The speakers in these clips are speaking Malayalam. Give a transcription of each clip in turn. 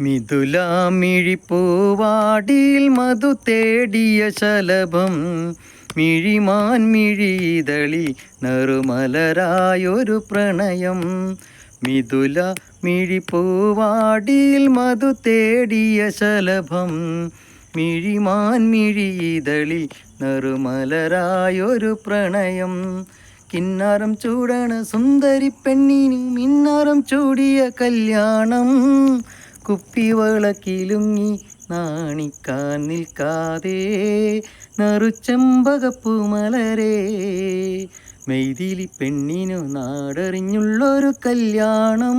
മിഥുലാമിഴിപ്പൂവാടിയിൽ മധു തേടിയ ശലഭം മിഴിമാൻ മിഴിതളി നറുമലരായൊരു പ്രണയം. മിഥുല മിഴിപ്പൂവാടിയിൽ മധു തേടിയ ശലഭം മിഴിമാൻ മിഴിതളി നറുമലരായൊരു പ്രണയം. കിന്നാരം ചൂടണ സുന്ദരി പെണ്ണിന് മിന്നാരം ചൂടിയ കല്യാണം. കുപ്പിവളക്കിലുങ്ങി നാണിക്കാൻ നിൽക്കാതെ നറുച്ചമ്പകപ്പു മലരെ. മെയ്തിലി പെണ്ണിനു നാടറിഞ്ഞുള്ളൊരു കല്യാണം.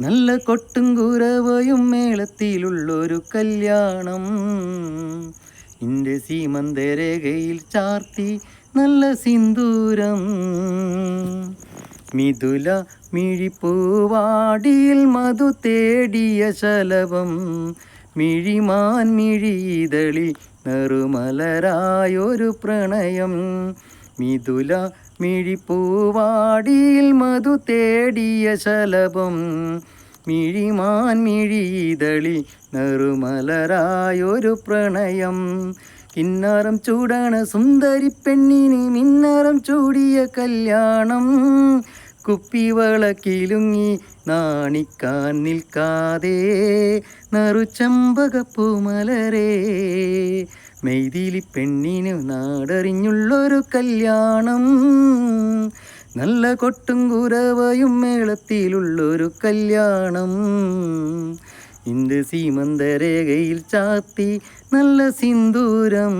നല്ല കൊട്ടും കുരവയും മേളത്തിലുള്ളൊരു കല്യാണം. എന്റെ സീമന്തരേഖയിൽ ചാർത്തി നല്ല സിന്ദൂരം. മിഥുല മിഴിപ്പൂവാടിയിൽ മധു തേടിയ ശലഭം. മിഴിമാൻ മിഴിതളി നെറുമലരായൊരു പ്രണയം. മിഥുല മിഴിപ്പൂവാടിയിൽ മധു തേടിയ ശലഭം. മിഴിമാൻ മിഴിതളി നെറുമലരായൊരു പ്രണയം. കിന്നാരം ചൂടാണ് സുന്ദരി പെണ്ണിന് മിന്നാരം ചൂടിയ കല്യാണം. കുപ്പിവളക്കിലുങ്ങി നാണിക്കാൻ നിൽക്കാതെ നറുചമ്പകപ്പൂ മലരേ. മെയ്തിലി പെണ്ണിനു നാടറിഞ്ഞുള്ളൊരു കല്യാണം. നല്ല കൊട്ടും കുരവയും മേളത്തിലുള്ളൊരു കല്യാണം. ഇന്ത് സീമന്തരേഖയിൽ ചാത്തി നല്ല സിന്ദൂരം.